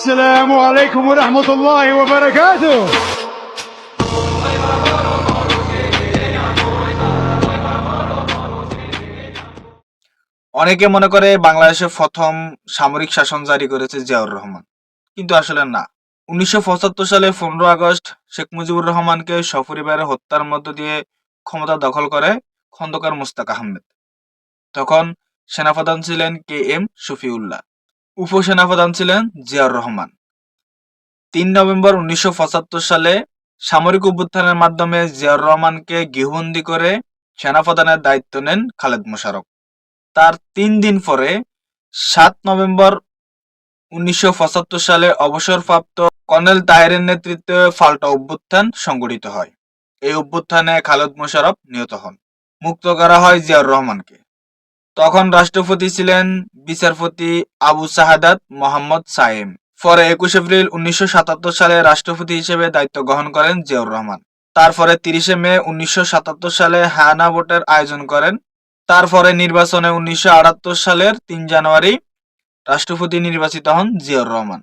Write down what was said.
السلام عليكم ورحمة الله وبركاته অনেকে মনে করে বাংলাদেশে প্রথম সামরিক শাসন জারি করেছে জিয়াউর রহমান কিন্তু আসলে না উনিশশো সালে পনেরো আগস্ট শেখ মুজিবুর রহমানকে সপরিবারে হত্যার মধ্য দিয়ে ক্ষমতা দখল করে খন্দকার মুস্তাক আহমেদ তখন সেনাপ্রধান ছিলেন কে এম শফিউল্লাহ উপসেনাপ্রধান ছিলেন জিয়াউর রহমান। তিন নভেম্বর উনিশশো পঁচাত্তর সালে সামরিক অভ্যুত্থানের মাধ্যমে জিয়াউর রহমানকে গৃহবন্দী করে সেনাপ্রধানের দায়িত্ব নেন খালেদ মোশাররফ। তার তিন দিন পরে সাত নভেম্বর উনিশশো পঁচাত্তর সালে অবসরপ্রাপ্ত কর্নেল তাহেরের নেতৃত্বে পাল্টা অভ্যুত্থান সংগঠিত হয়। এই অভ্যুত্থানে খালেদ মোশারফ নিহত হন। মুক্ত করা হয় জিয়াউর রহমানকে। তখন রাষ্ট্রপতি ছিলেন বিচারপতি আবু সাহাদাত মোহাম্মদ সাইম পরে একুশ এপ্রিল উনিশশো সাতাত্তর সালে রাষ্ট্রপতি হিসেবে দায়িত্ব গ্রহণ করেন জিয়াউর রহমান। তারপরে তিরিশে মে উনিশশো সাতাত্তর সালে হায়ানা ভোটের আয়োজন করেন। তারপরে নির্বাচনে উনিশশো আটাত্তর সালের তিন জানুয়ারি রাষ্ট্রপতি নির্বাচিত হন জিয়াউর রহমান।